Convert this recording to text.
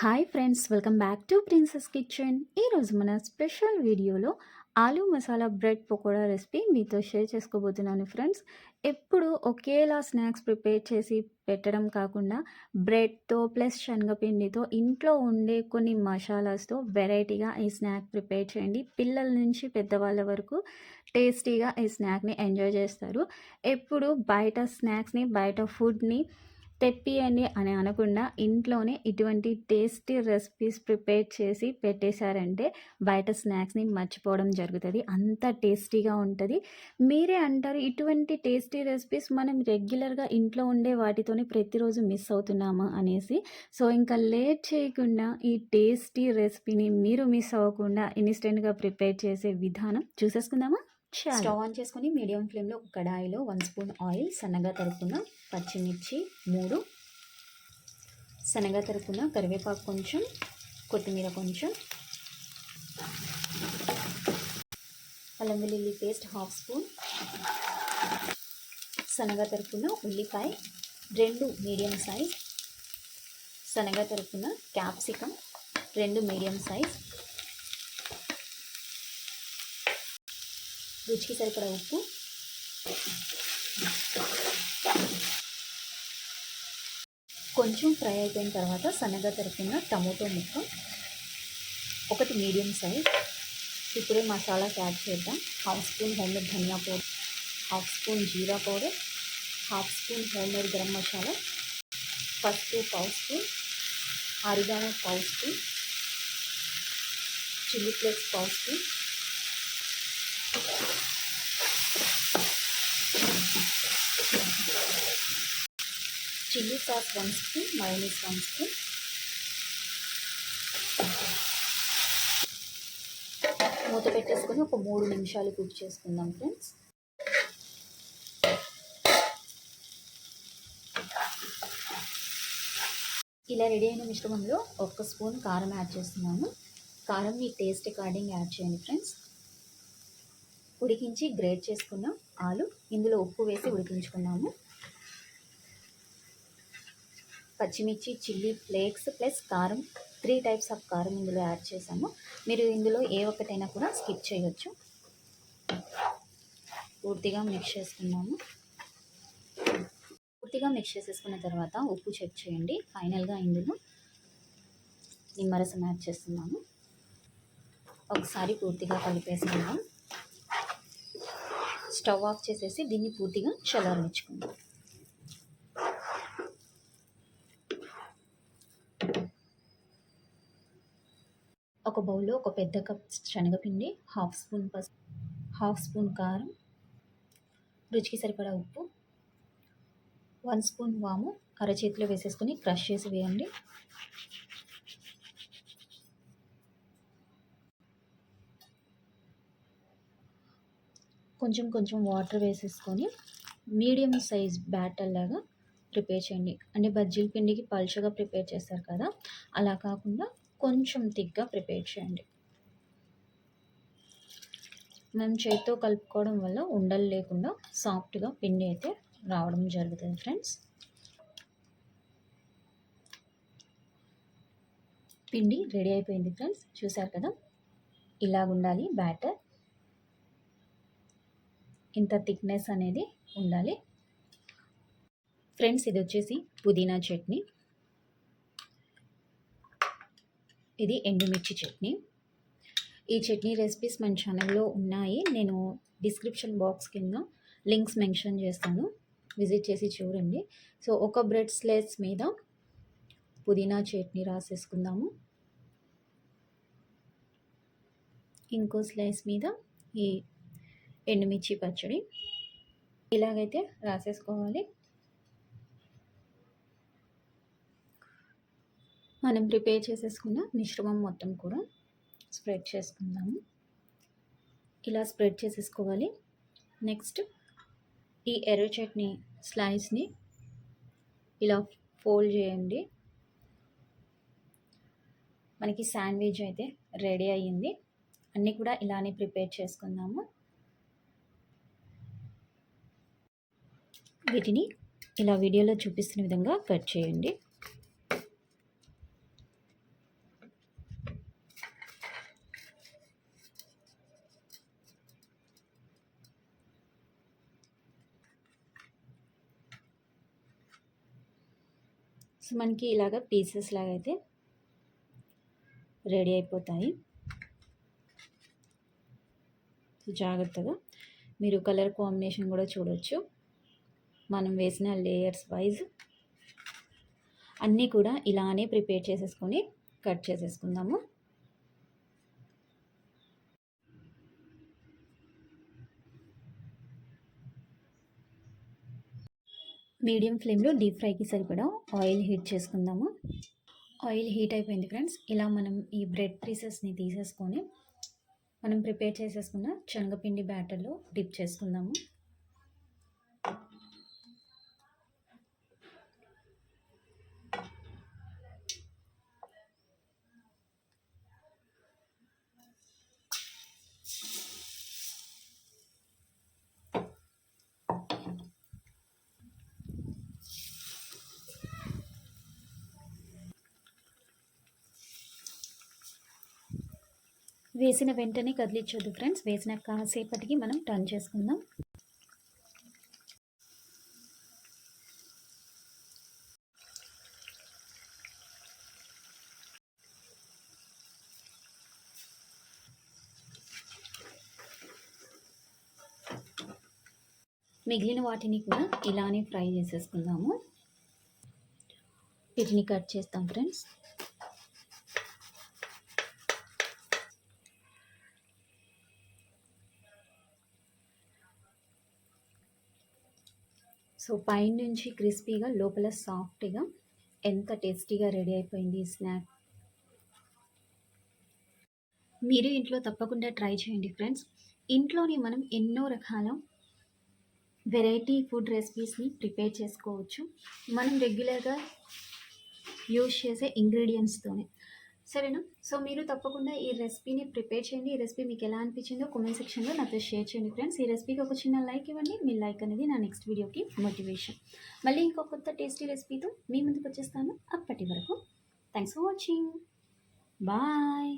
Hi friends welcome back to princess kitchen ఈరోజు మన special వీడియోలో ఆలూ మసాలా బ్రెడ్ పకోడా రెసిపీ మీతో షేర్ చేసుకోబోతున్నాను ఫ్రెండ్స్ ఎప్పుడు ఒకేలా స్నాక్స్ ప్రిపేర్ చేసి పెట్టడం కాకుండా బ్రెడ్తో ప్లస్ శనగపిండితో ఇంట్లో ఉండే కొన్ని మసాలాస్తో వెరైటీగా ఈ స్నాక్ ప్రిపేర్ చేయండి. పిల్లల నుంచి పెద్దవాళ్ళ వరకు టేస్టీగా ఈ స్నాక్ని ఎంజాయ్ చేస్తారు. ఎప్పుడు బయట స్నాక్స్ని బయట ఫుడ్ని తెప్పియండి అని అనకుండా ఇంట్లోనే ఇటువంటి టేస్టీ రెసిపీస్ ప్రిపేర్ చేసి పెట్టేశారంటే బయట స్నాక్స్ని మర్చిపోవడం జరుగుతుంది. అంత టేస్టీగా ఉంటుంది. మీరే అంటారు ఇటువంటి టేస్టీ రెసిపీస్ మనం రెగ్యులర్గా ఇంట్లో ఉండే వాటితోనే ప్రతిరోజు మిస్ అవుతున్నామా అనేసి. సో ఇంకా లేట్ చేయకుండా ఈ టేస్టీ రెసిపీని మీరు మిస్ అవ్వకుండా ఇన్స్టెంట్గా ప్రిపేర్ చేసే విధానం చూసేసుకుందామా? స్టవ్ ఆన్ చేసుకొని మీడియం ఫ్లేమ్లో ఒక కడాయిలో వన్ స్పూన్ ఆయిల్ సన్నగా తరుపున పచ్చిమిర్చి మూడు సన్నగా తరుపున కరివేపాకు కొంచెం కొత్తిమీర కొంచెం అల్లం వెల్లుల్లి పేస్ట్ హాఫ్ స్పూన్ సన్నగా తరుపున ఉల్లిపాయ రెండు మీడియం సైజ్ సన్నగా తరుపున క్యాప్సికమ్ రెండు మీడియం సైజ్ రుచికి సరిపడా ఉప్పు. కొంచెం ఫ్రై అయిపోయిన తర్వాత సన్నగా తరిపిన టమోటో ముక్క. ఒకటి మీడియం సైజ్. ఇప్పుడే మసాలాస్ యాడ్ చేద్దాం. Half spoon homemade dhaniya powder. Half spoon jeera powder. Half spoon homemade garam masala. పసుపు పావు స్పూన్. అరిగానో పావు స్పూన్. చిల్లీ ఫ్లేక్స్ పావు spoon. Chilli sauce one spoon mayonnaise one spoon. మూత పెట్టేసుకొని ఒక మూడు నిమిషాలు కుక్ చేసుకుందాం ఫ్రెండ్స్ ఇలా రెడీ అయిన మిశ్రమంలో ఒక్క స్పూన్ కారం యాడ్ చేస్తున్నాను. కారం మీ టేస్ట్ అకార్డింగ్ యాడ్ చేయండి ఫ్రెండ్స్ ఉడికించి గ్రేట్ చేసుకున్న ఆలు ఇందులో ఉప్పు వేసి ఉడికించుకున్నాము. పచ్చిమిర్చి చిల్లీ ఫ్లేక్స్ ప్లస్ కారం త్రీ టైప్స్ ఆఫ్ కారం ఇందులో యాడ్ చేసాము మీరు ఇందులో ఏ ఒక్కటైనా కూడా స్కిప్ చేయొచ్చు. పూర్తిగా మిక్స్ చేసుకున్నాము. పూర్తిగా మిక్స్ చేసేసుకున్న తర్వాత ఉప్పు చెక్ చేయండి. ఫైనల్గా ఇందులో నిమ్మరసం యాడ్ చేస్తున్నాము. ఒకసారి పూర్తిగా కలిపేసుకుందాం. స్టవ్ ఆఫ్ చేసేసి దీన్ని పూర్తిగా చల్లారనిచ్చుకుందాం. ఒక బౌల్లో ఒక పెద్ద కప్ శనగపిండి హాఫ్ స్పూన్ పసుపు హాఫ్ స్పూన్ కారం రుచికి సరిపడా ఉప్పు వన్ స్పూన్ వాము అరచేతిలో వేసేసుకొని క్రష్ చేసి వేయండి. కొంచెం కొంచెం వాటర్ వేసేసుకొని మీడియం సైజ్ బ్యాటర్ లాగా ప్రిపేర్ చేయండి. అంటే బజ్జీల పిండికి పలుచగా ప్రిపేర్ చేస్తారు కదా అలా కాకుండా కొంచెం థిక్గా ప్రిపేర్ చేయండి. మనం చేతితో కలుపుకోవడం వల్ల ఉండలు లేకుండా సాఫ్ట్గా పిండి అయితే రావడం జరుగుతుంది ఫ్రెండ్స్. పిండి రెడీ అయిపోయింది ఫ్రెండ్స్. చూసారు కదా? ఇలా ఉండాలి బ్యాటర్. ఇంత థిక్నెస్ అనేది ఉండాలి. ఫ్రెండ్స్ ఇది వచ్చేసి పుదీనా చట్నీ. ఇది ఎండుమిర్చి చట్నీ. ఈ చట్నీ రెసిపీస్ మన ఛానల్లో ఉన్నాయి. నేను డిస్క్రిప్షన్ బాక్స్ కింద లింక్స్ మెన్షన్ చేస్తాను. విజిట్ చేసి చూడండి. సో ఒక బ్రెడ్ స్లేట్స్ మీద పుదీనా చట్నీ రాసేసుకుందాము. ఇంకో స్లైస్ మీద ఈ ఎండుమిర్చి పచ్చడి. ఇలాగైతే రాసేసుకోవాలి. మనం ప్రిపేర్ చేసేసుకున్న మిశ్రమం మొత్తం కూడా స్ప్రెడ్ చేసుకుందాము. ఇలా స్ప్రెడ్ చేసేసుకోవాలి. నెక్స్ట్ ఈ ఎర్ర చట్నీ స్లైస్ని ఇలా ఫోల్డ్ చేయండి. మనకి శాండ్విచ్ అయితే రెడీ అయ్యింది. అన్నీ కూడా ఇలానే ప్రిపేర్ చేసుకుందాము. వీటిని ఇలా వీడియోలో చూపిస్తున్న విధంగా కట్ చేయండి. సో మనకి ఇలాగ పీసెస్ లాగా అయితే రెడీ అయిపోతాయి. సో జాగ్రత్తగా మీరు కలర్ కాంబినేషన్ కూడా చూడొచ్చు. మనం వేసిన లేయర్స్ వైజ్ అన్నీ కూడా ఇలానే ప్రిపేర్ చేసేసుకొని కట్ చేసేసుకుందాము. మీడియం ఫ్లేమ్లో డీప్ ఫ్రైకి సరిపడా ఆయిల్ హీట్ చేసుకుందాము. ఆయిల్ హీట్ అయిపోయింది ఫ్రెండ్స్. ఇలా మనం ఈ బ్రెడ్ పీసెస్ని తీసేసుకొని మనం ప్రిపేర్ చేసేసుకున్న శనగపిండి బ్యాటర్లో డిప్ చేసుకుందాము. వేసిన వెంటనే కదిలించొద్దు ఫ్రెండ్స్. వేసిన కాసేపటికి మనం టర్న్ చేసుకుందాం. మిగిలిన వాటిని కూడా ఇలానే ఫ్రై చేసేసుకుందాము. వీటిని కట్ చేస్తాం ఫ్రెండ్స్. సో పైనుంచి క్రిస్పీగా లోపల సాఫ్ట్గా ఎంత టేస్టీగా రెడీ అయిపోయింది ఈ స్నాక్. మీరు ఇంట్లో తప్పకుండా ట్రై చేయండి ఫ్రెండ్స్. ఇంట్లోనే మనం ఎన్నో రకాల వెరైటీ ఫుడ్ రెసిపీస్ని ప్రిపేర్ చేసుకోవచ్చు. మనం రెగ్యులర్గా యూజ్ చేసే ఇంగ్రీడియంట్స్తోనే సరేనా? సో మీరు తప్పకుండా ఈ రెసిపీని ప్రిపేర్ చేయండి. ఈ రెసిపీ మీకు ఎలా అనిపించిందో కామెంట్ సెక్షన్లో నాతో షేర్ చేయండి ఫ్రెండ్స్ ఈ రెసిపీకి ఒక చిన్న లైక్ ఇవ్వండి. మీ లైక్ అనేది నా నెక్స్ట్ వీడియోకి మోటివేషన్ మళ్ళీ ఇంకో కొత్త టేస్టీ రెసిపీతో మీ ముందుకు వచ్చేస్తాను అప్పటి వరకు. Thanks for watching bye